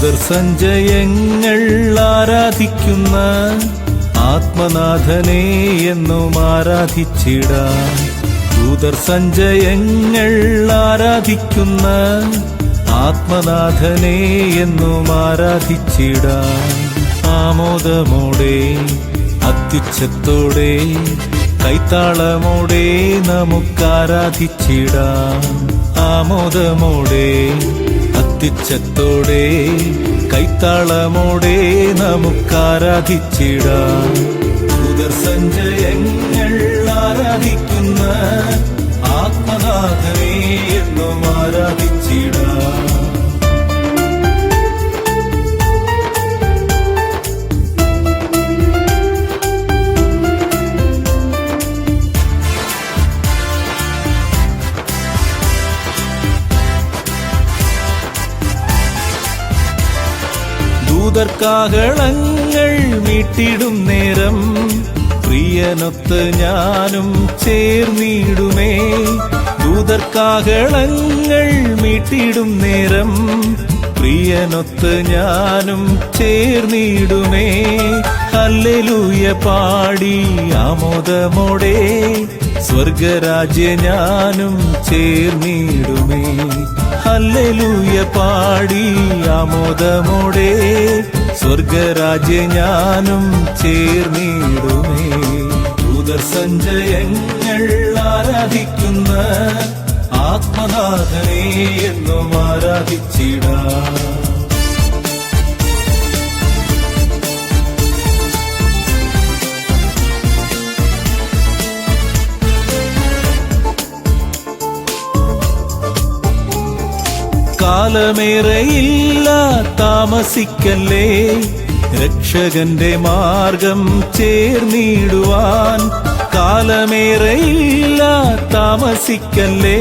ദൂതർസഞ്ചയങ്ങൾ ആരാധിക്കുന്ന ആത്മനാഥനെ എന്നും ആരാധിച്ചിടാം. ദൂതർസഞ്ചയങ്ങൾ ആരാധിക്കുന്ന ആത്മനാഥനെ എന്നും ആരാധിച്ചിടാം. ആമോദമോടെ അത്യുച്ഛത്തോടെ കൈത്താളമോടെ നമുക്കാരാധിച്ചിടാം. ആമോദമോടെ അത്യുച്ഛത്തോടെ കൈത്താളമോടെ നമുക്കാരാധിച്ചിടാം. ദൂതർക്കാഹളങ്ങൾ മീട്ടിടും നേരം. പ്രിയനൊത്ത് ഞാനും ചേർന്നിടുമേ. ദൂതർക്കാകളങ്ങൾ മീട്ടിടും നേരം. പ്രിയനൊത്ത് ഞാനും ചേർന്നിടുമേ. ഹല്ലേലൂയ പാടി ആമോദമോടെ. സ്വർഗരാജ്യ ഞാനും ചേർന്നിടുമേ. ഹല്ലേലൂയ പാടി ആമോദമോടെ. സ്വർഗരാജ്യ ഞാനും ചേർന്നിടുമേ. ദൂതർ സഞ്ചയങ്ങൾ ആരാധിക്കുന്ന ആത്മനാഥനെ എന്നും ആരാധിച്ചിടാം. കാലമേറെയില്ല താമസിക്കല്ലേ രക്ഷകന്റെ മാർഗം ചേർന്നിടുവാൻ കാലമേറെയില്ല താമസിക്കല്ലേ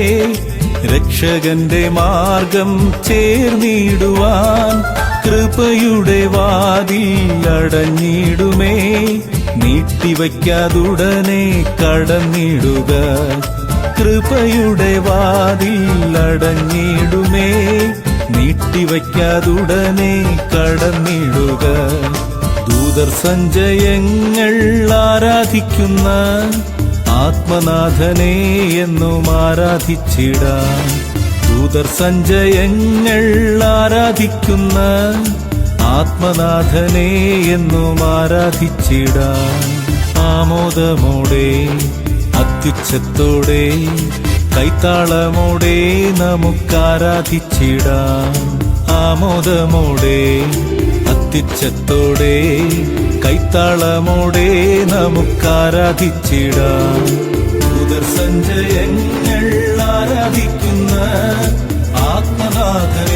രക്ഷകന്റെ മാർഗം ചേർന്നിടുവാൻ കൃപയുടെ വാതിൽ അടഞ്ഞിടുമേ നീട്ടിവയ്ക്കാതുടനെ കടന്നിടുക. കൃപയുടെ വാതിൽ അടഞ്ഞിടുമേ നീട്ടിവയ്ക്കാതുടനെ കടന്നിടുക. ദൂതർ സഞ്ചയങ്ങൾ ആരാധിക്കുന്ന ആത്മനാഥനെ എന്നും ആരാധിച്ചിടാം. ദൂതർ സഞ്ചയങ്ങൾ ആരാധിക്കുന്ന ആത്മനാഥനെ എന്നും ആരാധിച്ചിടാം. ആമോദമോടെ അത്യുച്ഛത്തോടെ കൈത്താളമോടെ നമുക്കാരാധിച്ചിടാം. ആമോദമോടെ അത്യുച്ഛത്തോടെ കൈത്താളമോടെ നമുക്കാരാധിച്ചിടാം. ദൂതർ സഞ്ചയങ്ങൾ ആരാധിക്കുന്ന ആരാധിച്ചിടാം